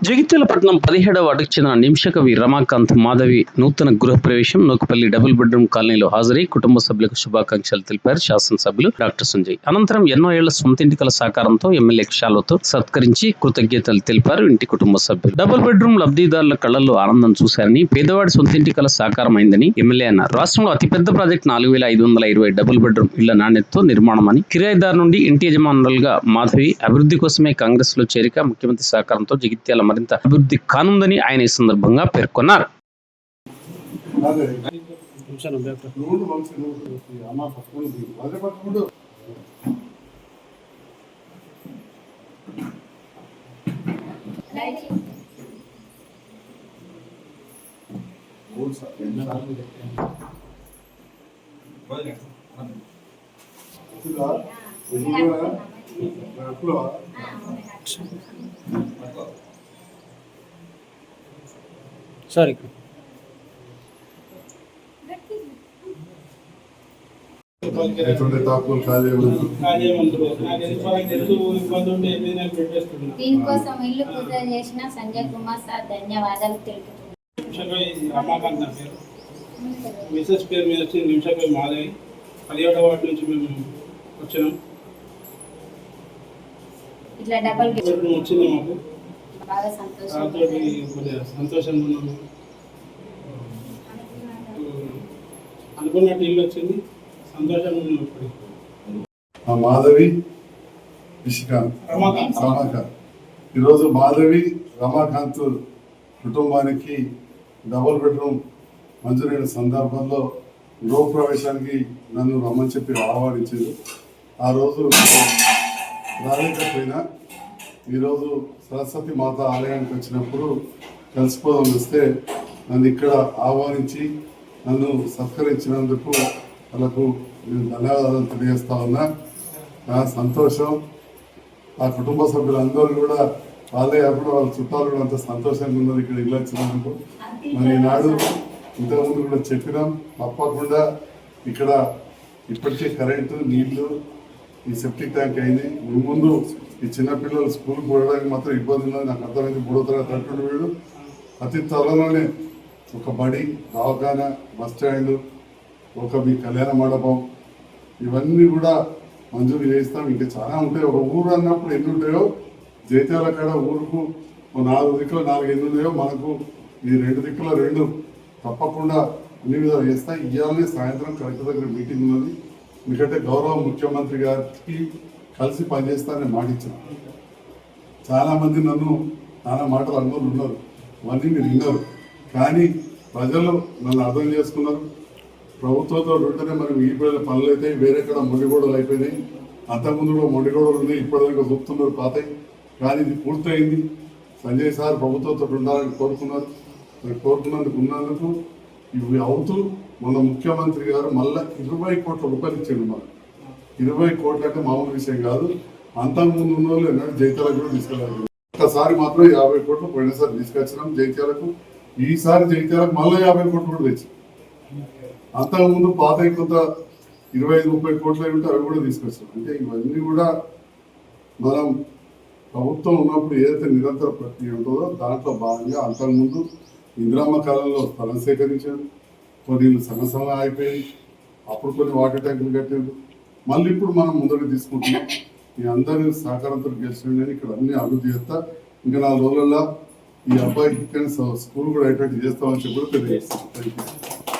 జగిత్యాల పట్టణం పదిహేడవ వార్డుకు చెందిన నిమిషకవి రమాకాంత్ మాధవి నూతన గృహప్రవేశం నూకపల్లి డబుల్ బెడ్రూమ్ కాలనీలో హాజరై కుటుంబ సభ్యులకు శుభాకాంక్షలు తెలిపారు శాసనసభ్యులు డాక్టర్ సంజయ్. అనంతరం ఎన్నో ఏళ్ళ సొంత ఇంటికల సహకారంతో ఎమ్మెల్యే క్షాలతో సత్కరించి కృతజ్ఞతలు తెలిపారు ఇంటి కుటుంబ సభ్యులు. డబుల్ బెడ్రూమ్ లబ్ధిదారుల కళ్ళలో ఆనందం చూశారని పేదవాడి సొంత ఇంటికల సహకారం అయిందని ఎమ్మెల్యే అన్నారు. రాష్ట్రంలో అతిపెద్ద ప్రాజెక్టు నాలుగు వేల ఐదు వందల ఇరవై డబుల్ బెడ్రూమ్ ఇళ్ళ నాణ్యతతో నిర్మాణమని కిరాయిదారు నుండి ఇంటి యజమానులుగా మాధవి అభివృద్ధి కోసమే కాంగ్రెస్లో చేరిక ముఖ్యమంత్రి సహకారంతో జగిత్యాల మరింత అభివృద్ధి కానుందని ఆయన ఈ సందర్భంగా పేర్కొన్నారు. అదే సారీ ఎటువంటి ఖాళీ. దీనికోసం ఇల్లు పూజ చేసిన సంజయ్ కుమార్ సార్ ధన్యవాదాలు తెలుపుతున్నాను. పేరు. మిసెస్ పేరు మీద వచ్చి నిమిషపై మాధవి పదిహేడవ వాటి నుంచి మేము వచ్చినాం. ఇట్లా డబల్ వచ్చింది మాకు. బాగా సంతోషం. సంతోషంగా ఉన్నాము అనుకున్నట్టు ఇల్లు వచ్చింది సంతోషంగా ఉన్నాం ఇప్పుడు ఆ మాధవి నిషికాంత్ రమాకాంత్. రమాకాంత్. ఈరోజు మాధవి రమాకాంత్ కుటుంబానికి డబుల్ బెడ్రూమ్ మంజూరైన సందర్భంలో గృహప్రవేశానికి నన్ను రమ్మని చెప్పి ఆహ్వానించారు. ఆ రోజు రాలేకపోయినా ఈరోజు సరస్వతి మాత ఆలయానికి వచ్చినప్పుడు కలిసిపోదాం వస్తే నన్ను ఇక్కడ ఆహ్వానించి నన్ను సత్కరించినందుకు వాళ్ళకు నేను ధన్యవాదాలు తెలియజేస్తా ఉన్నా. నా సంతోషం ఆ కుటుంబ సభ్యులందరూ కూడా వాళ్ళే అప్పుడు వాళ్ళ చుట్టాలు కూడా అంత సంతోషంగా ఉన్నారు ఇక్కడ ఇల్లు వచ్చినందుకు. మరి ఈనాడు ఇంతకుముందు కూడా చెప్పినాం తప్పకుండా ఇక్కడ ఇప్పటికే కరెంటు నీళ్ళు ఈ సెప్టిక్ ట్యాంక్ అయినాయి. ముందు ఈ చిన్నపిల్లలు స్కూల్ పోవడానికి మాత్రం ఇబ్బంది ఉన్నది. నాకు అర్థమైంది మూడో తరగతి అంటుండే వీడు. అతి త్వరలోనే ఒక బడి దవాఖానా బస్ స్టాండ్ ఒక మీ కళ్యాణ మండపం ఇవన్నీ కూడా మంజూరు చేస్తాం ఇంకా చాలా ఉంటాయి. ఒక ఊరు అన్నప్పుడు ఎన్ని ఉంటాయో జైత్యాల కాడ ఊరుకు నాలుగు దిక్కులు నాలుగు ఎన్ని ఉన్నాయో మనకు ఈ రెండు దిక్కుల రెండు తప్పకుండా అన్ని విధాలు చేస్తాయి ఇవాళనే సాయంత్రం కలెక్టర్ దగ్గర మీటింగ్ ఉన్నది. ఎందుకంటే గౌరవ ముఖ్యమంత్రి గారికి కలిసి పనిచేస్తానని మాట ఇచ్చాను చాలామంది నన్ను నానా మాటలు అనుకుని ఉన్నారు. అవన్నీ మీరు విన్నారు. కానీ ప్రజలు నన్ను అర్థం చేసుకున్నారు. ప్రభుత్వంతో ఉంటేనే మనం ఈ పనులు అయితే వేరే కాడ మొండిగోడలు అయిపోయినాయి. అంతకుముందు కూడా మొండిగోడలు ఉన్నాయి ఇప్పటిదాకా చూపుతున్నారు పాతాయి. కానీ ఇది పూర్తయింది. సంజయ్ సార్ ప్రభుత్వంతో ఉండాలని కోరుకున్నారు. మరి కోరుకున్నందుకు ఉన్నందుకు ఇవి అవుతూ మన ముఖ్యమంత్రి గారు మళ్ళీ ఇరవై కోట్ల రూపాయలు ఇచ్చాడు మనకు ఇరవై కోట్లు అంటే మామూలు విషయం కాదు. అంతకుముందు ఉన్న వాళ్ళు ఎన్నో జైత్యాలకు కూడా తీసుకెళ్ళారు. ఒక్కసారి మాత్రం యాభై కోట్లు పోయినసారి తీసుకొచ్చినాం జైత్యాలకు. ఈసారి జైత్యాలకు మళ్ళీ యాభై కోట్లు కూడా తెచ్చి. అంతకుముందు పాత కొంత ఇరవై ఐదు ముప్పై కోట్లు అయి ఉంటే అవి కూడా తీసుకొచ్చాం అంటే ఇవన్నీ కూడా మనం ప్రభుత్వం ఉన్నప్పుడు ఏదైతే నిరంతర ప్రక్రియ ఉంటుందో దాంట్లో భాగంగా అంతకుముందు ఇందిరమ్మ కాలంలో స్థలం సేకరించాడు కొన్ని ఇల్లు అయిపోయి అప్పుడు కొన్ని వాటర్ ట్యాంకులు కట్టాడు మళ్ళీ ఇప్పుడు మనం ముందుకు తీసుకుంటున్నాం. మీ అందరి సహకారంతో గెలిచిన ఇక్కడ అన్ని అభివృద్ధి చేస్తా. ఇంకా నాలుగు రోజులలో ఈ అబ్బాయికి స్కూల్ కూడా అయ్యేటట్టు చేస్తామని చెప్పి కూడా తెలియజేస్తాం థ్యాంక్ యూ